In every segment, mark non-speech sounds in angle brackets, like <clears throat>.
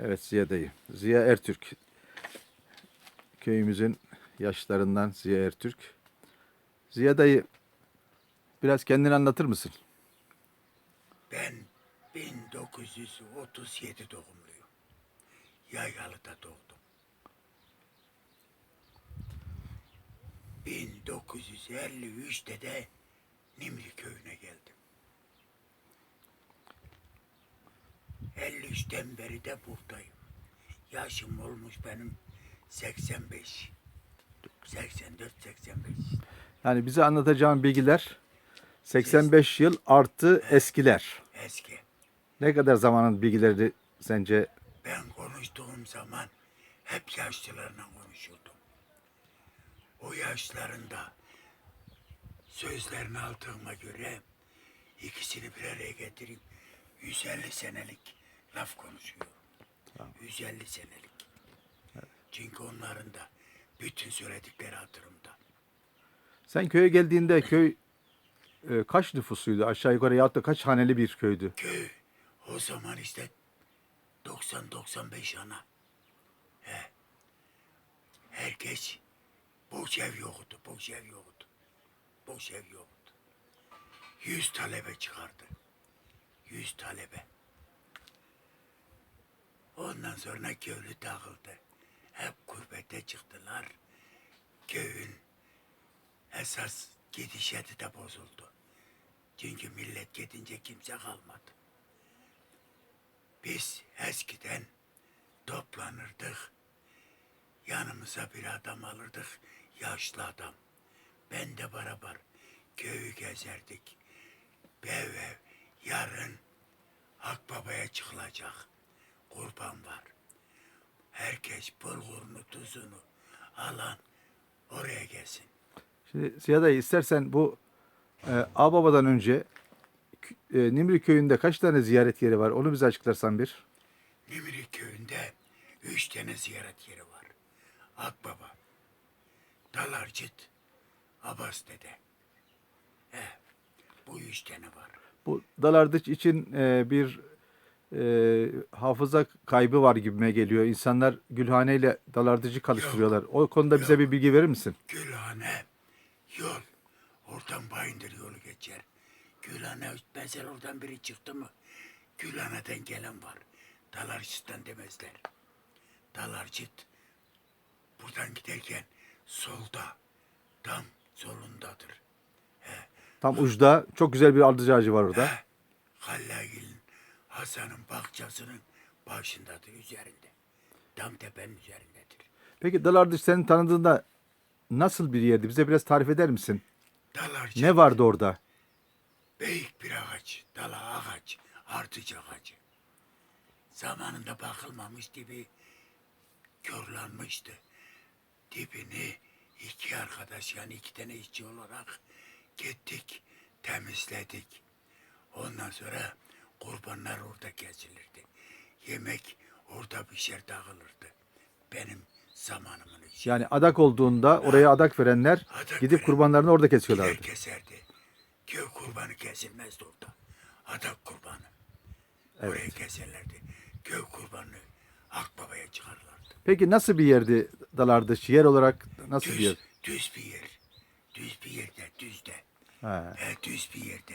Evet Ziya dayı. Ziya Ertürk. Köyümüzün yaşlarından Ziya Ertürk. Ziya dayı biraz kendini anlatır mısın? Ben 1937 doğumluyum. Yaygalı'da doğdum. 1953'te de Nimri köyüne geldim. 53'ten beri de buradayım. Yaşım olmuş benim 85. 84 85. Yani bize anlatacağın bilgiler 85 yıl artı eskiler. Eski. Ne kadar zamanın bilgileri sence? Ben konuştuğum zaman hep yaşlılarla konuşurdum. O yaşlarında sözlerini aldığıma göre ikisini bir araya getirip 150 senelik laf konuşuyorum. 150 senelik. Çünkü onların da bütün söyledikleri hatırımda. Sen köye geldiğinde köy e, kaç nüfusuydu? Aşağı yukarı yahut da kaç haneli bir köydü? Köy o zaman işte 90-95 ana. He. Herkes boş ev yoktu, boş ev yoktu. Boş ev yoktu. Yüz talebe çıkardı. Yüz talebe. Ondan sonra köylü dağıldı. Hep gurbete çıktılar. Köyün esas gidişatı da bozuldu. Çünkü millet gidince kimse kalmadı. Biz eskiden toplanırdık. Yanımıza bir adam alırdık. Yaşlı adam. Ben de beraber köyü gezerdik. Bev ev yarın Akbaba'ya çıkılacak. Kurban var. Herkes bulgurunu, tuzunu alan oraya gelsin. Şimdi Ziya dayı istersen bu e, Ağbaba'dan önce e, Nimri köyünde kaç tane ziyaret yeri var? Onu bize açıklarsan bir. Nimri köyünde üç tane ziyaret yeri var. Akbaba, Dalarcıt, Abbas dede. He, bu üç tane var. Bu Dalardıç için e, bir e, hafıza kaybı var gibime geliyor. İnsanlar Gülhane ile Dalardıcı karıştırıyorlar. O konuda bize Yok. bir bilgi verir misin? Gülhane, yol. Oradan Bayındır yolu geçer. Gülhane, mesela oradan biri çıktı mı, Gülhane'den gelen var. Dalarcıt'tan demezler. Dalarcıt, buradan giderken solda, tam solundadır. Tam uçta çok güzel bir ardıcı ağacı var orada. He, Hallagil'in, Hasan'ın bahçesinin başındadır, üzerinde. Tam tepenin üzerindedir. Peki Dalardıç senin tanıdığında nasıl bir yerdi? Bize biraz tarif eder misin? Dalarcık, Ne vardı orada? büyük bir ağaç, dala ağaç, artıç ağacı. Zamanında bakılmamış gibi körlanmıştı. Dibini iki arkadaş yani iki tane işçi olarak gittik, temizledik. Ondan sonra kurbanlar orada kesilirdi. Yemek orada pişer dağılırdı. Benim zamanımın işi. Yani adak olduğunda oraya adak verenler Adak gidip veren- kurbanlarını orada Gider kesiyorlardı. keserdi. Köy kurbanı kesilmezdi orada. Adak kurbanı. Oraya keserlerdi. Köy kurbanı Akbaba'ya çıkarırlardı. Peki nasıl bir yerdi Dalardıç? Yer olarak nasıl bir yer? Düz, bir yer. Düz bir yerde, düzde. He, düz bir yerde.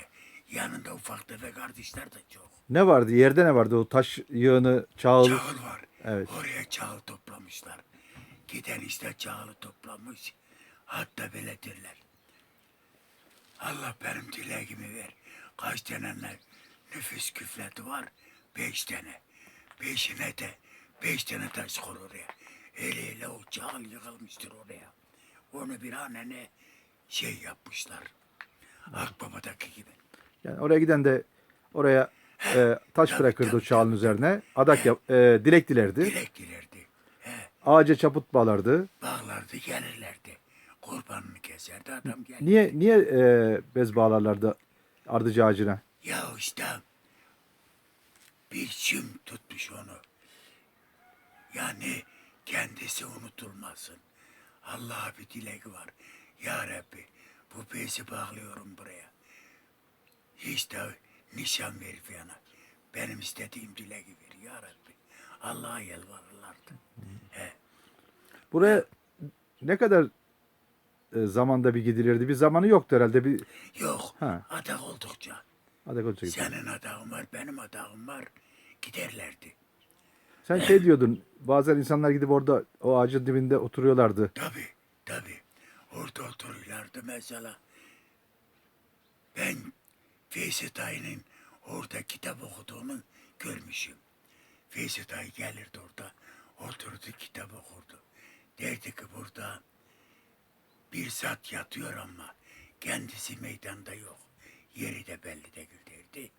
Yanında ufak tefek kardeşler de çok. Ne vardı? Yerde ne vardı? O taş yığını, çağıl. Çağıl var. Evet. Oraya çağıl toplamışlar. Giden işte çağılı toplamış. Hatta böyle derler. Allah benim dileğimi ver. Kaç tane ne- nüfus küfleti var? Beş tane. Beşine de beş tane taş koy oraya. Eliyle o çağıl yıkılmıştır oraya. Onu bir annene şey yapmışlar. Akbaba'daki gibi. Yani oraya giden de oraya e, taş bırakırdı tabii, üzerine. Adak yap, e, dilek dilerdi. Dilek dilerdi. He, Ağaca çaput bağlardı. bağlardı gelirlerdi. Kurbanını keserdi adam geldi. Niye niye e, bez bağlarlardı ardıcı ağacına? Ya işte bir çim tutmuş onu. Yani kendisi unutulmasın. Allah'a bir dileği var. Ya Rabbi bu bezi bağlıyorum buraya. Hiç de nişan ver bana. Benim istediğim dileği ver ya Rabbi. Allah'a yalvarırlardı. He. Buraya ne kadar e, zamanda bir gidilirdi? Bir zamanı yoktu herhalde. Bir Yok. Ha. Adak oldukça. Adak olacak. Senin adağın var, benim adağım var. Giderlerdi. Sen şey diyordun. Bazen insanlar gidip orada o ağacın dibinde oturuyorlardı. Tabii, tabii. Orada oturuyorlardı mesela. Ben Feyzi dayının orada kitap okuduğunu görmüşüm. Feyzi dayı gelirdi orada, oturdu kitap okurdu. Derdi ki burada bir zat yatıyor ama kendisi meydanda yok. Yeri de belli değil derdi.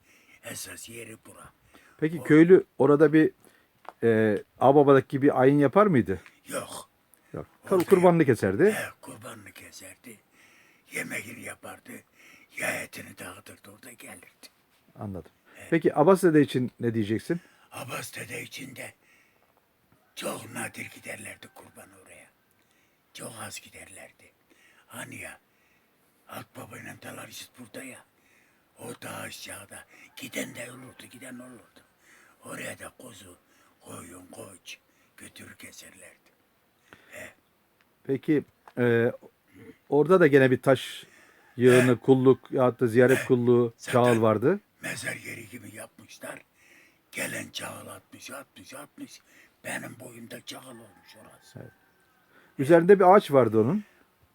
Esas yeri bura. Peki köylü orada bir e, Ağbaba'daki gibi ayin yapar mıydı? Yok. Yok. Orada Kurbanını keserdi. He, kurbanını keserdi. Yemeğini yapardı. Ya etini dağıtırdı orada gelirdi. Anladım. Peki Abbas Dede için ne diyeceksin? Abbas dede için de çok nadir giderlerdi kurban oraya. Çok az giderlerdi. Hani ya Akbaba'yla Dalarcık burada ya. O da aşağıda. Giden de olurdu, giden olurdu. Oraya da kuzu, koyun, koç götürür keserlerdi. Peki e, orada da gene bir taş yığını, kulluk ya da ziyaret kulluğu, <laughs> Zaten- çağıl vardı. Mezar yeri gibi yapmışlar. Gelen çağıl atmış, atmış, atmış. Benim boyumda çağıl olmuş orası. Üzerinde bir ağaç vardı onun.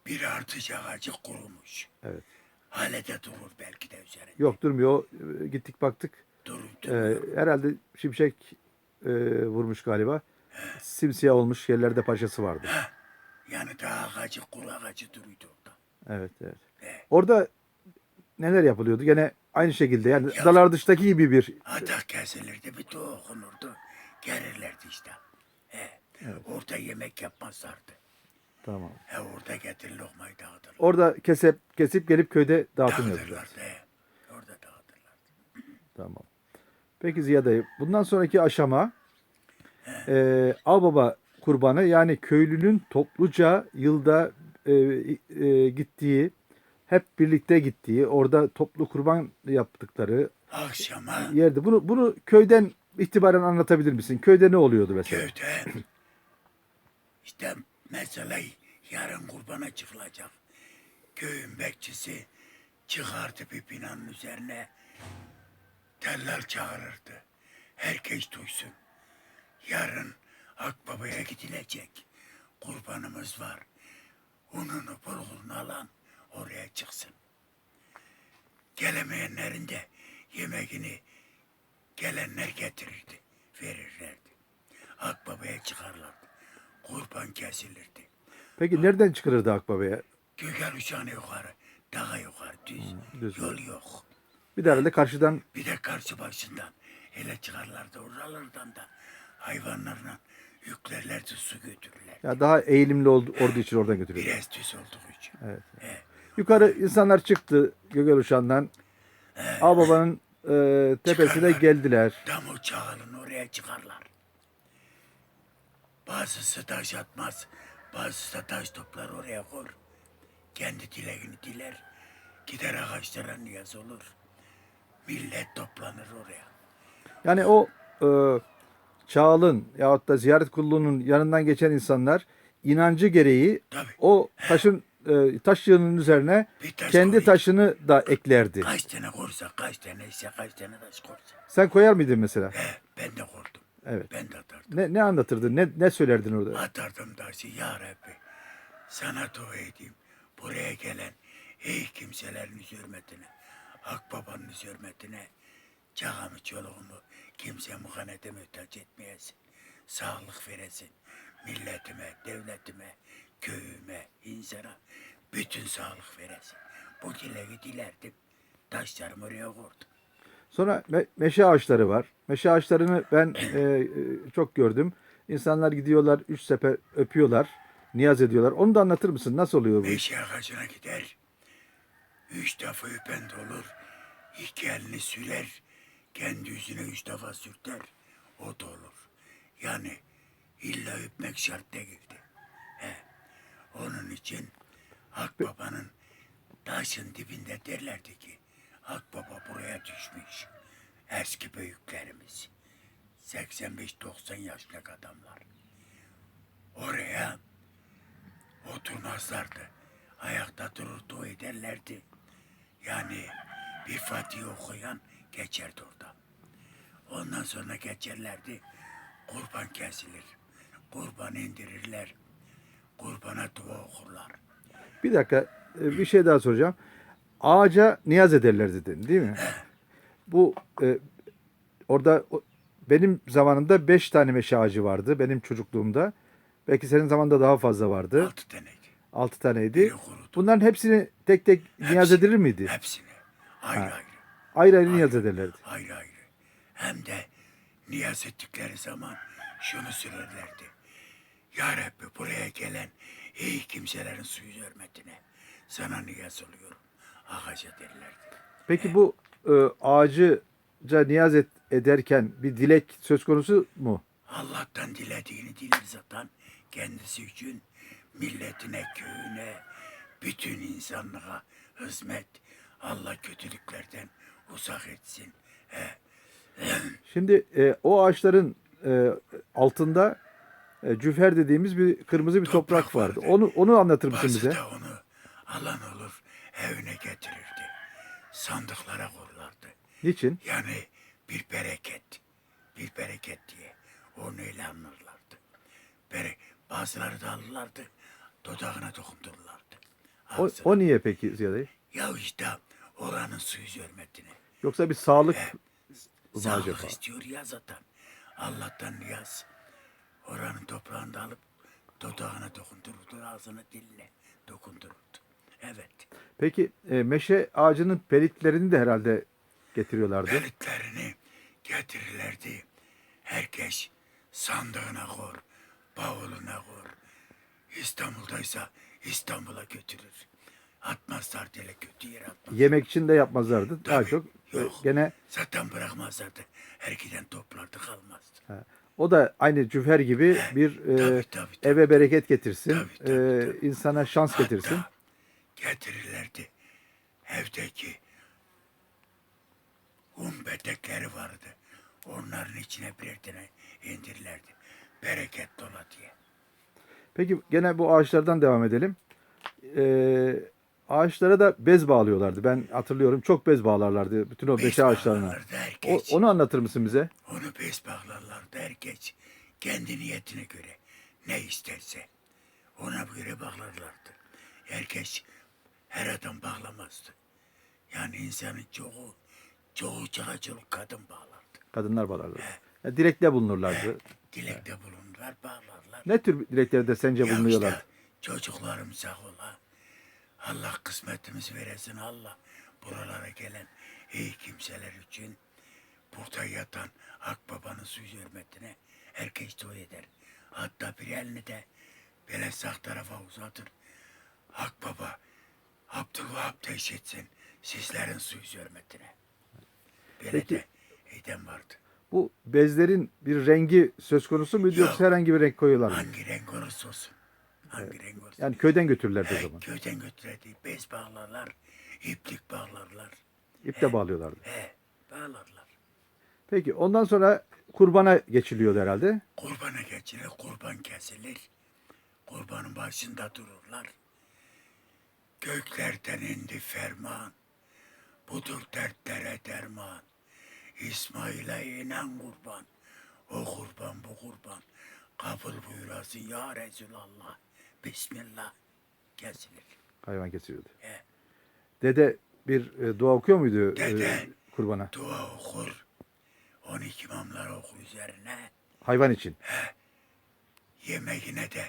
Bir artış ağacı kurumuş. Evet. Hale de durur belki de üzerinde. Yok durmuyor. E, gittik baktık. Durur, E, durur. herhalde şimşek e, vurmuş galiba. Simsiyah olmuş yerlerde paşası vardı. Yani daha ağacı, kuru ağacı duruyordu orada. Evet, evet. Orada neler yapılıyordu? Gene aynı şekilde yani Ya- dalar dıştaki gibi bir Atak kesilirdi, bir dua okunurdu. Gelirlerdi işte. He. Orada yemek yapmazlardı. tamam. He, orada getir lokmayı dağıtırlar. Orada kesip kesip gelip köyde dağıtım yapıyorlar. Dağıtırlardı. He. Orada dağıtırlardı. Tamam. Peki Ziya dayı, bundan sonraki aşama e, Ağbaba kurbanı yani köylünün topluca yılda e, e, gittiği, hep birlikte gittiği, orada toplu kurban yaptıkları Akşama yerde. Bunu bunu köyden itibaren anlatabilir misin? Köyde ne oluyordu mesela? köyde <clears throat> işte mesela yarın kurbana çıkılacak. Köyün bekçisi çıkardı bir binanın üzerine teller çağırırdı. Herkes duysun. Yarın Akbaba'ya gidilecek. Kurbanımız var. Ununu bulgurunu alan oraya çıksın. Gelemeyenlerin de yemeğini gelenler getirirdi, verirlerdi. Akbaba'ya çıkarlardı. Kurban kesilirdi. Peki nereden çıkarırdı Akbaba'ya? Gökel uçağına yukarı, dağa yukarı düz. düz Yol yok. Bir de herhalde karşıdan Bir de karşı başından hele çıkarlardı oralardan da hayvanlarla yüklerlerdi su götürürler. ya daha eğilimli oldu, olduğu için oradan götürüyordu. Biraz düz olduğu için. Evet. He. Yukarı insanlar çıktı Gögel Uşağı'ndan. Ağbaba'nın e, tepesine Çıkarlar. geldiler. Tam o çağılın oraya çıkarlar. Bazısı taş atmaz, bazısı da taş toplar oraya koy. Kendi dileğini diler, gider ağaçlara niyaz olur. Millet toplanır oraya. Yani o e, çağılın yahut da ziyaret kulluğunun yanından geçen insanlar inancı gereği Tabii. o taşın e, taş yığının üzerine taş kendi koyayım. taşını da eklerdi. Kaç tane korsa, kaç tane ise kaç tane taş korsa. Sen koyar mıydın mesela? He, ben de kordum. Evet. Ben de atardım. Ne, ne anlatırdın? Ne, ne söylerdin orada? Atardım taşı, ya Rabbi sana dua edeyim. Buraya gelen ey kimselerin hürmetine, Akbaba'nın hürmetine, çağımı çoluğumu kimse muhanete muhtaç etmeyesin. Sağlık veresin. Milletime, devletime, köyüme, insana bütün sağlık veresin. Bu dileği dilerdim. Taşlarımı oraya koydum. Sonra me- meşe ağaçları var. Meşe ağaçlarını ben <laughs> e, e, çok gördüm. İnsanlar gidiyorlar, üç sefer öpüyorlar, niyaz ediyorlar. Onu da anlatır mısın? Nasıl oluyor bu? Beş ağacına gider. Üç defa öpen de olur. İki elini sürer. Kendi yüzüne üç defa sürter. O da olur. Yani illa öpmek şart değildi. Onun için Akbaba'nın taşın dibinde derlerdi ki Akbaba buraya düşmüş. Eski büyüklerimiz. 85-90 yaşındaki adamlar. Oraya oturmazlardı. Ayakta durur dua ederlerdi. Yani bir Fatih okuyan geçerdi orada. Ondan sonra geçerlerdi. Kurban kesilir. Kurban indirirler. Kurbana dua okurlar. Bir dakika e, bir şey daha soracağım. Ağaca niyaz ederler dedin değil mi? Bu e, orada benim zamanımda beş tane meşe ağacı vardı benim çocukluğumda. Belki senin zamanında daha fazla vardı. Altı taneydi. Altı taneydi. Bunların hepsini tek tek niyaz Hepsi- edilir miydi? Hepsini. Ayrı ayrı. Ayrı ayrı niyaz ederlerdi. Ayrı ayrı. Hem de niyaz ettikleri zaman şunu söylerlerdi. Ya Rabbi buraya gelen iyi kimselerin suyu hürmetine sana niyaz oluyorum. Ağaca derlerdi. Peki bu e, ağacıca niyaz et- ederken bir dilek söz konusu mu? Allah'tan dilediğini diler zaten kendisi için milletine, köyüne, bütün insanlığa hizmet. Allah kötülüklerden uzak etsin. He. Şimdi e, o ağaçların e, altında e, cüfer dediğimiz bir kırmızı bir toprak, Toprak vardı. vardı. Onu onu anlatır mısın Bazı bize? da onu alan olur evine getirirdi. Sandıklara koyarlardı. Niçin? Yani bir bereket, bir bereket diye onu öyle anlarlardı. Bere, bazıları da alırlardı, dudağına dokundururlardı. O, Ağzına. o niye peki Ziya dayı? Ya işte oranın suyu hürmetine. Yoksa bir sağlık mı Sağlık acaba? istiyor ya zaten. Allah'tan niyaz. Oranın toprağını da alıp dudağına dokundururdu, ağzına diline dokundururdu. Evet. Peki e, meşe ağacının pelitlerini de herhalde getiriyorlardı. Pelitlerini getirirlerdi. Herkes sandığına kor, bavuluna kor. İstanbul'daysa İstanbul'a götürür. Atmazlar dile kötü yere atmaz. Yemek için de yapmazlardı. Daha Tabii, çok e, yok. gene Zaten bırakmazlardı. Herkeden toplardı kalmazdı. ha, o da aynı cüfer gibi bir e, tabii, tabii, tabii. eve bereket getirsin, Tabii, tabii, e, tabii. insana şans getirsin. Hatta getirirlerdi. Evdeki un petekleri vardı. Onların içine birer tane indirirlerdi. Bereket dola diye. Peki gene bu ağaçlardan devam edelim. Ee, ağaçlara da bez bağlıyorlardı. Ben hatırlıyorum çok bez bağlarlardı bütün o Bez beşe ağaçlarına. O, onu anlatır mısın bize? Onu bez bağlarlardı herkes. Kendi niyetine göre ne isterse ona göre bağlarlardı. Herkes her adam bağlamazdı. Yani insanın çoğu, çoğu çağcılık kadın bağlardı. Kadınlar bağlarlardı. Yani dilekte bulunurlardı. Dilekte bulunurlar, bağlarlar. Ne tür dileklerde sence Ya bulunuyorlar? işte çocuklarım sağ ola. Allah kısmetimizi veresin Allah. Buralara gelen iyi kimseler için burada yatan Akbaba'nın su hürmetine herkes dua eder. Hatta bir elini de böyle sağ tarafa uzatır. Akbaba Abdülvahap teşhitsin sizlerin su hürmetine. Böyle Peki. de eden vardı. Bu bezlerin bir rengi söz konusu Yok. yoksa herhangi bir renk koyuyorlar mı? Hangi renk olursa olsun. Hangi renk Yani köyden götürürlerdi o zaman. köyden götürürdü. Bez bağlarlar, iplik bağlarlar. İp de bağlıyorlardı. He, bağlarlar. Peki ondan sonra kurbana geçiliyordu herhalde. Kurbana geçilir, kurban kesilir. Kurbanın başında dururlar. Göklerden indi ferman. Budur dertlere derman. İsmail'e inen kurban. O kurban bu kurban. Kabul buyurasın ya Resulallah. Bismillah. Kesilir. Hayvan kesiliyordu. He. Dede bir e, dua okuyor muydu e, Dede. kurbana? Dua okur. 12 imamlar okur üzerine. Hayvan için. Yemeğine de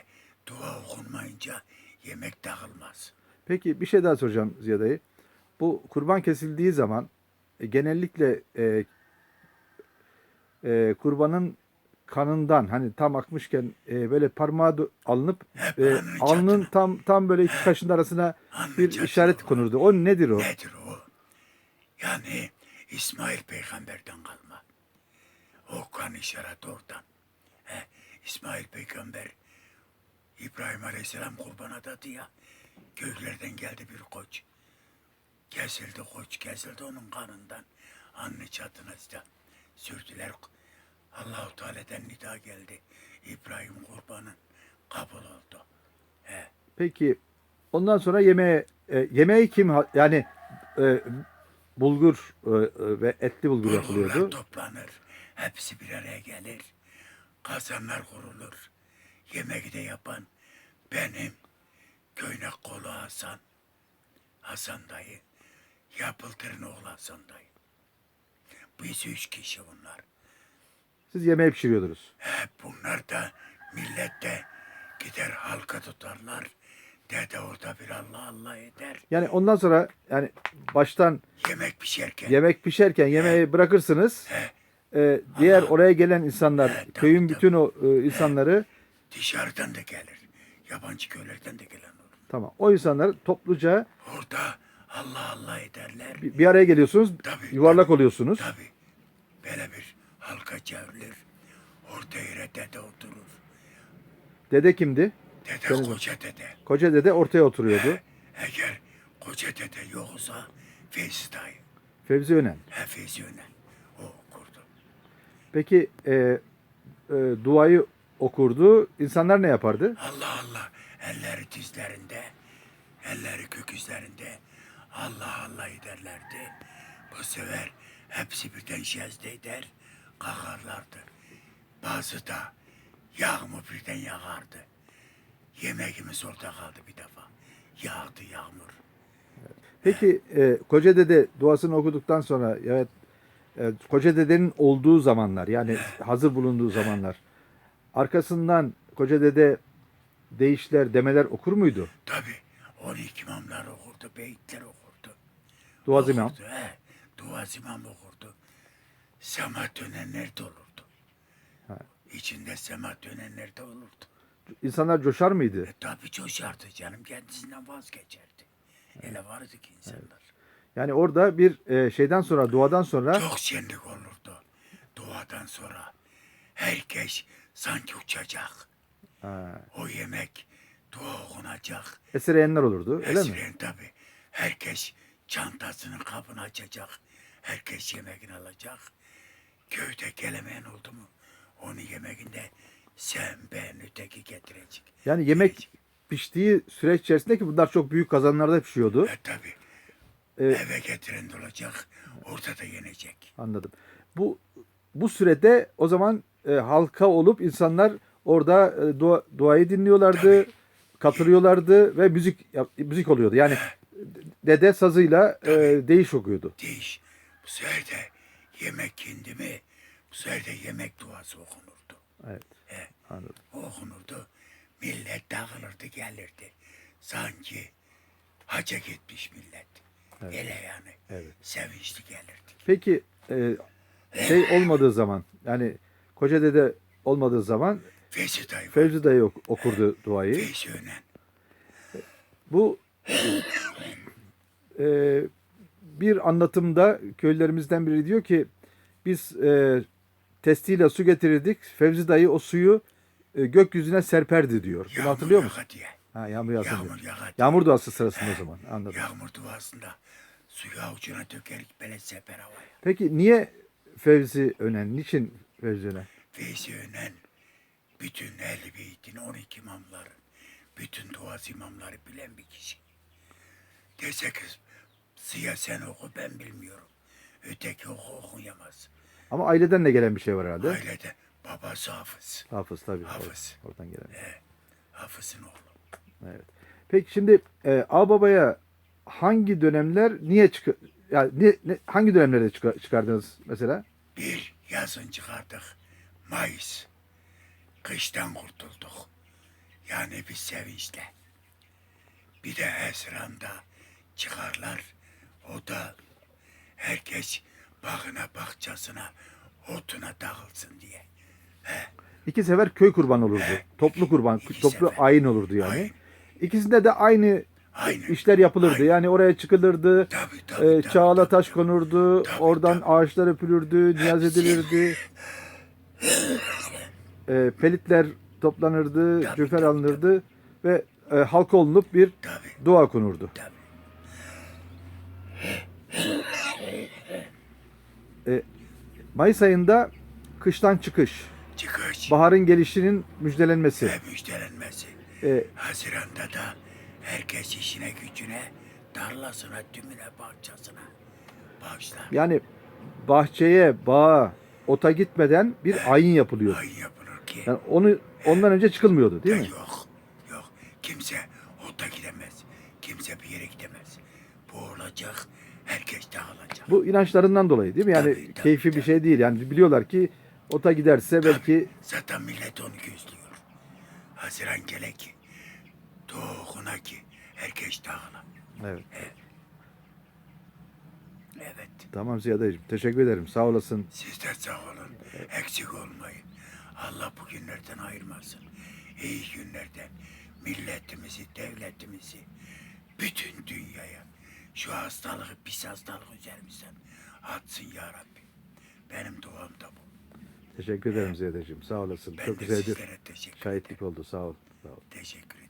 dua okunmayınca yemek dağılmaz. Peki bir şey daha soracağım Ziya dayı. Bu kurban kesildiği zaman e, genellikle e, e, kurbanın kanından hani tam akmışken e, böyle parmağı alınıp e, alnın tam tam böyle iki kaşın arasına bir işaret konurdu. O nedir o? Nedir o? Yani İsmail peygamberden kalma. O kan işaret oradan. He, İsmail peygamber İbrahim aleyhisselam kurban adadı ya. Göklerden geldi bir koç. Kesildi koç kesildi onun kanından. Anne çatına sürdüler Allahu Teala'dan nida geldi. İbrahim kurbanın kabul oldu. He. Peki ondan sonra yemeğe e, yemeği kim yani e, bulgur e, e, ve etli bulgur Bulgurlar yapılıyordu. toplanır. Hepsi bir araya gelir. Kazanlar kurulur. Yemeği de yapan benim köynek kolu Hasan. Hasan dayı. Yapıldırın oğlu Hasan dayı. Biz üç kişi bunlar. Siz yemeği pişiriyordunuz. Hep bunlar da millette gider halka tutarlar. Dede orada bir Allah Allah eder. Yani ondan sonra yani baştan Yemek pişerken. yemek pişerken yemeği bırakırsınız. He, E, diğer oraya gelen insanlar, Evet, tabii, köyün tabii. bütün o e, insanları dışarıdan da gelir. Yabancı köylerden de gelen olur. tamam. O insanlar topluca Orada Allah Allah ederler. bir bir araya geliyorsunuz. Tabii, yuvarlak oluyorsunuz. Tabii. Böyle bir halka çevrilir. Orta yere dede oturur. Dede kimdi? Dede Senin- koca dede. Koca dede ortaya oturuyordu. Eğer koca dede yoksa Feyzi dayı. Fevzi Önen. He Feyzi Önel. O okurdu. Peki e, e, duayı okurdu. İnsanlar ne yapardı? Allah Allah. Elleri dizlerinde, elleri gökyüzlerinde Allah Allah ederlerdi. Bu sefer hepsi birden şezde eder, kalkarlardı. Bazı da yağmur birden yağardı. Yemeğimiz orada kaldı bir defa. Yağdı yağmur. Peki e, Koca Dede duasını okuduktan sonra evet e, Koca Dede'nin olduğu zamanlar yani <laughs> hazır bulunduğu zamanlar arkasından Koca Dede deyişler, demeler okur muydu? Tabi 12 imamlar okurdu, beyitler okurdu. Duaz imam. Okurdu, He, duaz imam okurdu. Sema dönenler de olurdu. Ha. İçinde sema dönenler de olurdu. İnsanlar coşar mıydı? E tabi coşardı canım kendisinden vazgeçerdi. Öyle vardı ki insanlar. Yani orada bir e, şeyden sonra, duadan sonra Çok şenlik olurdu. Duadan sonra herkes sanki uçacak. ha, O yemek dua okunacak. esreyenler olurdu, öyle mi? Esren tabi. Herkes çantasının kapını açacak. Herkes yemeğini alacak. Köyde gelemeyen oldu mu onu yemeğinde sen ben öteki getirecek. Yani yemek piştiği süreç içerisinde ki bunlar çok büyük kazanlarda pişiyordu. E tabi. E, Eve getiren de olacak. Orada da yenecek. Anladım. Bu bu sürede o zaman e, halka olup insanlar orada e, dua, duayı dinliyorlardı, katılıyorlardı ve müzik yap- müzik oluyordu. Yani dede sazıyla e, değiş okuyordu. Değiş. Bu sefer de yemek kendi mi? Bu sefer de yemek duası okunurdu. Evet. He. Anladım. okunurdu. Millet dağılırdı gelirdi. Sanki haca gitmiş millet. Ele yani. Evet. Sevinçli gelirdik. Peki e, şey olmadığı zaman yani koca dede olmadığı zaman Feyzi dayı var. Fevzi dayı ok- okurdu duayı. Feyzi önen. Bu <laughs> e, bir anlatımda köylülerimizden biri diyor ki biz e, testiyle su getirirdik. Fevzi dayı o suyu e, gökyüzüne serperdi diyor. Bunu Yağmur hatırlıyor musun? diye. Ha, yağmur yağsın Yağmur diye. Yağmur duası sırasında o zaman anladım. Yağmur duasında suyu avucuna dökerik böyle seper havaya. Peki niye Fevzi Önen? Niçin Fevzi Önen? Feyzi önen bütün ehl beytin 12 imamların bütün duaz imamları bilen bir kişi. Dese ki Ziya sen oku ben bilmiyorum. Öteki oku okuyamaz. Ama aileden de gelen bir şey var herhalde. Ailede babası hafız. Hafız tabii. Hafız. or- Oradan gelen. Hafızın oğlu. Evet. Peki şimdi e, Ağbaba'ya hangi dönemler niye çık yani ne, ne- hangi dönemlerde çıkar- çıkardınız mesela? Bir yazın çıkardık. Mayıs. Kıştan kurtulduk. Yani bir sevinçle. Bir de Esran'da çıkarlar. O da herkes bağına bahçesine otuna dağılsın diye. İki sefer köy kurban olurdu. Toplu kurban, İki toplu sefer. ayin olurdu yani. Ayin. İkisinde de aynı Aynı. işler yapılırdı. Aynen. Yani oraya çıkılırdı. Tabii, tabii, e, tabii, çağla tabii, taş tabii. konurdu. Tabii, oradan tabii. ağaçlar öpülürdü, niyaz edilirdi. e, pelitler toplanırdı, Tabii, cüfer tabii, alınırdı ve e, halka olunup bir Tabii dua konurdu. tabii. Mayıs ayında kıştan çıkış, çıkış baharın gelişinin müjdelenmesi. ve müjdelenmesi. E, Haziranda da herkes işine gücüne, tarlasına, tümüne, bahçesine başlar. yani bahçeye, bağa, ota gitmeden bir ayin yapılıyor. Ay yapılır ki. Yani onu ondan önce çıkılmıyordu değil mi? Yok, yok. Kimse ota gidemez. Kimse bir yere gidemez. Bu olacak, herkes dağılacak. Bu inançlarından dolayı değil mi? Yani Tabii, tabii, keyfi bir tabii. şey değil. Yani biliyorlar ki ota giderse belki Zaten millet onu gözlüyor. Haziran gele ki, doğuna ki, herkes dağıla. evet. Evet. Tamam Ziya dayıcığım. Teşekkür ederim. Sağ olasın. Siz de sağ olun. Eksik olmayın. Allah bu günlerden ayırmasın. İyi günlerden milletimizi, devletimizi, bütün dünyaya şu hastalığı, pis hastalık üzerimizden atsın ya Rabbi. Benim duam da bu. Teşekkür ederim Ziya dayıcığım. Sağ olasın. Ben Çok de güzel bir sizlere teşekkür şahitlik oldu. Sağ ol. Sağ ol. Teşekkür